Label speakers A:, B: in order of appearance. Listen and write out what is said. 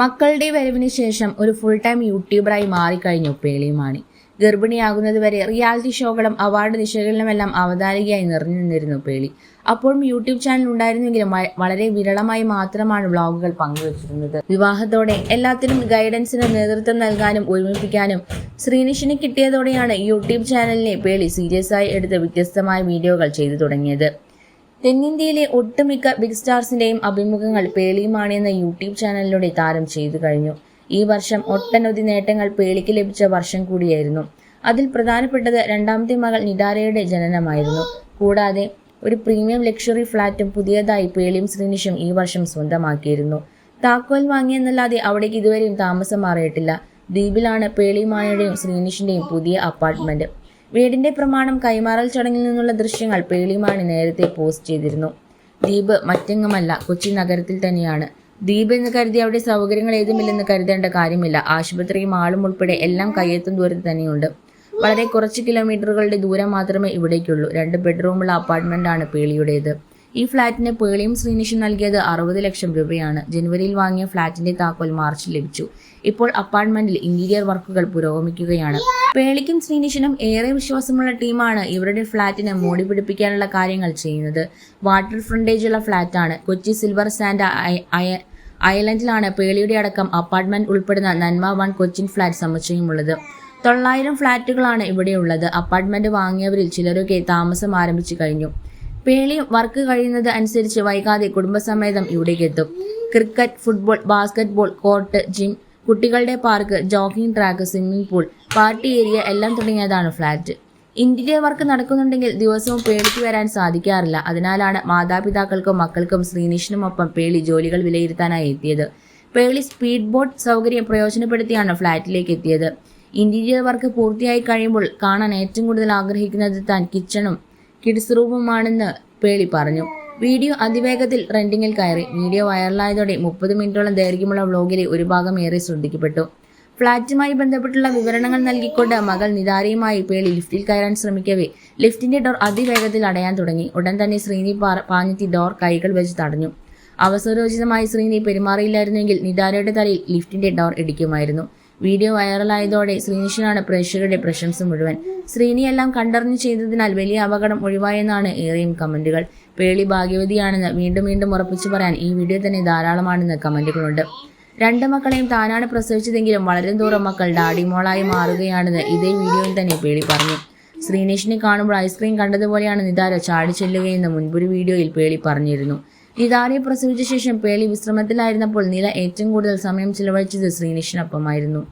A: മക്കളുടെ വരവിന് ശേഷം ഒരു ഫുൾ ടൈം യൂട്യൂബറായി മാറിക്കഴിഞ്ഞു പേളിമാണി ഗർഭിണിയാകുന്നതുവരെ റിയാലിറ്റി ഷോകളും അവാർഡ് നിശകലനമെല്ലാം അവതാരികയായി നിറഞ്ഞു നിന്നിരുന്നു പേളി. അപ്പോഴും യൂട്യൂബ് ചാനൽ ഉണ്ടായിരുന്നെങ്കിലും വളരെ വിരളമായി മാത്രമാണ് വ്ളോഗുകൾ പങ്കുവച്ചിരുന്നത്. വിവാഹത്തോടെ എല്ലാത്തിനും ഗൈഡൻസിന് നേതൃത്വം നൽകാനും ഒരുമിപ്പിക്കാനും ശ്രീനിഷിന് കിട്ടിയതോടെയാണ് യൂട്യൂബ് ചാനലിനെ പേളി സീരിയസ് ആയി എടുത്ത് വ്യത്യസ്തമായ വീഡിയോകൾ ചെയ്തു തുടങ്ങിയത്. തെന്നിന്ത്യയിലെ ഒട്ടുമിക്ക ബിഗ് സ്റ്റാർസിന്റെയും അഭിമുഖങ്ങൾ പേളിയുമാണ് എന്ന യൂട്യൂബ് ചാനലിലൂടെ താരം ചെയ്തു കഴിഞ്ഞു. ഈ വർഷം ഒട്ടനവധി നേട്ടങ്ങൾ പേളിക്ക് ലഭിച്ച വർഷം കൂടിയായിരുന്നു. അതിൽ പ്രധാനപ്പെട്ടത് രണ്ടാമത്തെ മകൾ നിഡാരയുടെ ജനനമായിരുന്നു. കൂടാതെ ഒരു പ്രീമിയം ലക്ഷറി ഫ്ളാറ്റും പുതിയതായി പേളിയും ശ്രീനിഷും ഈ വർഷം സ്വന്തമാക്കിയിരുന്നു. താക്കോൽ വാങ്ങിയെന്നല്ലാതെ അവിടേക്ക് ഇതുവരെയും താമസം മാറിയിട്ടില്ല. ദ്വീപിലാണ് പേളിമായയുടെയും ശ്രീനിഷിന്റെയും പുതിയ അപ്പാർട്ട്മെന്റ്. വീടിന്റെ പ്രമാണം കൈമാറൽ ചടങ്ങിൽ നിന്നുള്ള ദൃശ്യങ്ങൾ പേളിമാണി നേരത്തെ പോസ്റ്റ് ചെയ്തിരുന്നു. ദ്വീപ് മറ്റെങ്ങുമല്ല കൊച്ചി നഗരത്തിൽ തന്നെയാണ്. ദ്വീപ് എന്ന് കരുതി അവിടെ സൗകര്യങ്ങൾ ഏതുമില്ലെന്ന് കരുതേണ്ട കാര്യമില്ല. ആശുപത്രിയും ആളും ഉൾപ്പെടെ എല്ലാം കയ്യെത്തും ദൂരത്ത് തന്നെയുണ്ട്. വളരെ കുറച്ച് കിലോമീറ്ററുകളുടെ ദൂരം മാത്രമേ ഇവിടേക്കുള്ളൂ. രണ്ട് ബെഡ്റൂമുള്ള അപ്പാർട്ട്മെന്റാണ് പേളിയുടേത്. ഈ ഫ്ളാറ്റിന് പേളിയും ശ്രീനിഷും നൽകിയത് അറുപത് ലക്ഷം രൂപയാണ്. ജനുവരിയിൽ വാങ്ങിയ ഫ്ളാറ്റിന്റെ താക്കോൽ മാർച്ചിൽ ലഭിച്ചു. ഇപ്പോൾ അപ്പാർട്ട്മെന്റിൽ ഇന്റീരിയർ വർക്കുകൾ പുരോഗമിക്കുകയാണ്. പേളിക്കും ശ്രീനിഷിനും ഏറെ വിശ്വാസമുള്ള ടീമാണ് ഇവരുടെ ഫ്ളാറ്റിന് മോടി പിടിപ്പിക്കാനുള്ള കാര്യങ്ങൾ ചെയ്യുന്നത്. വാട്ടർ ഫ്രണ്ടേജുള്ള ഫ്ളാറ്റാണ് കൊച്ചി സിൽവർ സാൻഡ് അയ- അയ- ഐലൻഡിലാണ് പേളിയുടെ അടക്കം അപ്പാർട്ട്മെന്റ് ഉൾപ്പെടുന്ന നന്മ വൺ കൊച്ചിൻ ഫ്ളാറ്റ് സമുച്ചയമുള്ളത്. തൊള്ളായിരം ഫ്ളാറ്റുകളാണ് ഇവിടെയുള്ളത്. അപ്പാർട്ട്മെന്റ് വാങ്ങിയവരിൽ ചിലരൊക്കെ താമസം ആരംഭിച്ചു കഴിഞ്ഞു. പേളി വർക്ക് കഴിയുന്നത് അനുസരിച്ച് വൈകാതെ കുടുംബസമേതം ഇവിടേക്ക് എത്തും. Cricket football basketball court gym കുട്ടികളുടെ park jogging track swimming pool party area എല്ലാം തുടങ്ങിയതാണ് ഫ്ളാറ്റ് ഇന്റീരിയർ വർക്ക് നടക്കുന്നുണ്ടെങ്കിൽ ദിവസവും പേളിക്ക് വരാൻ സാധിക്കാറില്ല. അതിനാലാണ് മാതാപിതാക്കൾക്കും മക്കൾക്കും ശ്രീനിഷിനുമൊപ്പം പേളി ജോലികൾ വിലയിരുത്താനായി എത്തിയത്. പേളി സ്പീഡ് ബോട്ട് സൗകര്യം പ്രയോജനപ്പെടുത്തിയാണ് ഫ്ളാറ്റിലേക്ക് എത്തിയത്. ഇന്റീരിയർ വർക്ക് പൂർത്തിയായി കഴിയുമ്പോൾ കാണാൻ ഏറ്റവും കൂടുതൽ ആഗ്രഹിക്കുന്നത് താൻ കിച്ചണും കിഡ്സ് റൂമുമാണെന്ന് പേളി പറഞ്ഞു. വീഡിയോ അതിവേഗത്തിൽ ട്രെൻഡിങ്ങിൽ കയറി. വീഡിയോ വൈറലായതോടെ മുപ്പത് മിനിറ്റോളം ദൈർഘ്യമുള്ള വ്ലോഗിലെ ഒരു ഭാഗം ഏറെ ശ്രദ്ധിക്കപ്പെട്ടു. ഫ്ളാറ്റുമായി ബന്ധപ്പെട്ടുള്ള വിവരണങ്ങൾ നൽകിക്കൊണ്ട് മകൾ നിതാരയുമായി പേളി ലിഫ്റ്റിൽ കയറാൻ ശ്രമിക്കവേ. ലിഫ്റ്റിന്റെ ഡോർ അതിവേഗത്തിൽ അടയാൻ തുടങ്ങി. ഉടൻ തന്നെ ശ്രീനി പാഞ്ഞെത്തി ഡോർ കൈകൾ വെച്ച് തടഞ്ഞു. അവസരോചിതമായി ശ്രീനി പെരുമാറിയില്ലായിരുന്നെങ്കിൽ നിതാരയുടെ തലയിൽ ലിഫ്റ്റിന്റെ ഡോർ ഇടിക്കുമായിരുന്നു. വീഡിയോ വൈറലായതോടെ ശ്രീനിഷിനാണ് പ്രേക്ഷകരുടെ പ്രശംസ മുഴുവൻ. ശ്രീനിയെല്ലാം കണ്ടറിഞ്ഞു ചെയ്തതിനാൽ വലിയ അപകടം ഒഴിവായെന്നാണ് ഏറെയും കമന്റുകൾ. പേളി ഭാഗ്യവതിയാണെന്ന് വീണ്ടും വീണ്ടും ഉറപ്പിച്ചു പറയാൻ ഈ വീഡിയോ തന്നെ ധാരാളമാണെന്ന് കമന്റുകളുണ്ട്. രണ്ട് മക്കളെയും താനാണ് പ്രസവിച്ചതെങ്കിലും വളരെ ദൂരം മക്കൾ ഡാഡിമോളായി മാറുകയാണെന്ന് ഇതേ വീഡിയോയിൽ തന്നെ പേളി പറഞ്ഞു. ശ്രീനേഷിനെ കാണുമ്പോൾ ഐസ്ക്രീം കണ്ടതുപോലെയാണ് നിതാര ചാടി ചെല്ലുകയെന്ന് മുൻപൊരു വീഡിയോയിൽ പേളി പറഞ്ഞിരുന്നു. നിതാരയെ പ്രസവിച്ച ശേഷം പേളി വിശ്രമത്തിലായിരുന്നപ്പോൾ നില ഏറ്റവും കൂടുതൽ സമയം ചിലവഴിച്ചത് ശ്രീനിഷിനൊപ്പമായിരുന്നു.